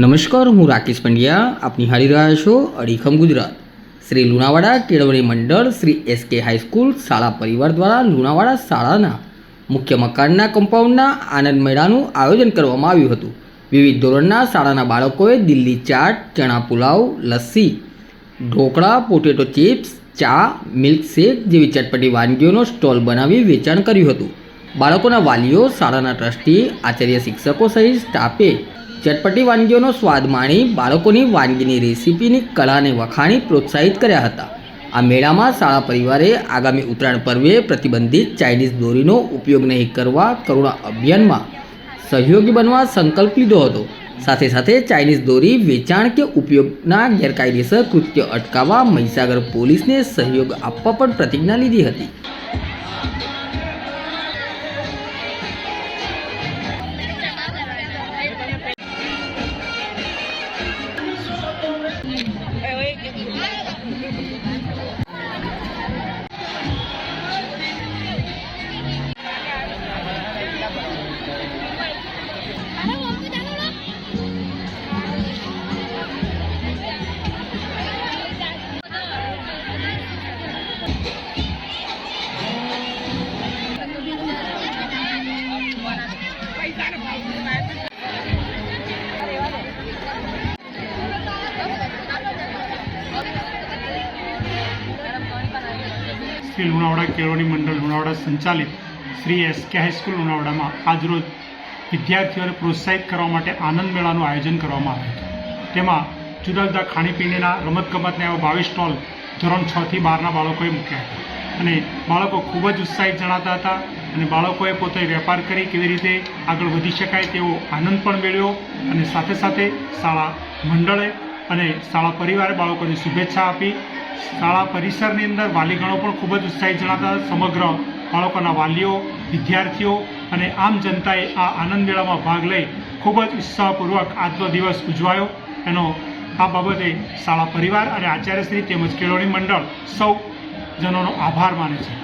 નમસ્કાર, હું રાકેશ પંડ્યા. આપ નિહાળી રહ્યા છો અડીખમ ગુજરાત. શ્રી લુણાવાડા કેળવણી મંડળ, શ્રી એસ કે હાઈસ્કૂલ, શાળા પરિવાર દ્વારા લુણાવાડા શાળાના મુખ્ય મકાનના કમ્પાઉન્ડના આનંદ મેળાનું આયોજન કરવામાં આવ્યું હતું. વિવિધ ધોરણના શાળાના બાળકોએ દિલ્હી ચાટ, ચણા પુલાવ, લસ્સી, ઢોકળા, પોટેટો ચિપ્સ, ચા, મિલ્કશેક જેવી ચટપટી વાનગીઓનો સ્ટોલ બનાવી વેચાણ કર્યું હતું. બાળકોના વાલીઓ, શાળાના ટ્રસ્ટી, આચાર્ય શિક્ષકો સહિત સ્ટાફે ચટપટી વાનગીઓનો સ્વાદ માણી બાળકોની વાનગીની રેસીપીની કળાને વખાણી પ્રોત્સાહિત કર્યા હતા. આ મેળામાં શાળા પરિવારે આગામી ઉત્તરાયણ પર્વે પ્રતિબંધિત ચાઇનીઝ દોરીનો ઉપયોગ નહીં કરવા કરુણા અભિયાનમાં સહયોગી બનવા સંકલ્પ લીધો હતો. સાથે સાથે ચાઇનીઝ દોરી વેચાણ કે ઉપયોગના ગેરકાયદેસર કૃત્ય અટકાવવા મહીસાગર પોલીસને સહયોગ આપવા પણ પ્રતિજ્ઞા લીધી હતી. શ્રી લુણાવાડા કેળવણી મંડળ લુણાવાડા સંચાલિત Shri S K high school લુણાવાડામાં આજરોજ વિદ્યાર્થીઓને પ્રોત્સાહિત કરવા માટે આનંદ મેળાનું આયોજન કરવામાં આવ્યું હતું. તેમાં જુદા જુદા ખાણીપીણીના, રમતગમતના એવા બાવીસ સ્ટોલ ધોરણ છથી બહારના બાળકોએ મૂક્યા હતા. અને બાળકો ખૂબ જ ઉત્સાહિત જણાતા હતા અને બાળકોએ પોતે વેપાર કરી કેવી રીતે આગળ વધી શકાય તેવો આનંદ પણ મેળવ્યો અને સાથે સાથે શાળા મંડળે અને શાળા પરિવારે બાળકોને શુભેચ્છા આપી શાળા પરિસરની અંદર વાલીગણો પણ ખૂબ જ ઉત્સાહિત જણાતા સમગ્ર બાળકોના વાલીઓ, વિદ્યાર્થીઓ અને આમ જનતાએ આ આનંદ મેળામાં ભાગ લઈ ખૂબ જ ઉત્સાહપૂર્વક આજનો દિવસ ઉજવાયો. એનો આ બાબતે શાળા પરિવાર અને આચાર્યશ્રી તેમજ કેળવણી મંડળ સૌ જનોનો આભાર માને છે.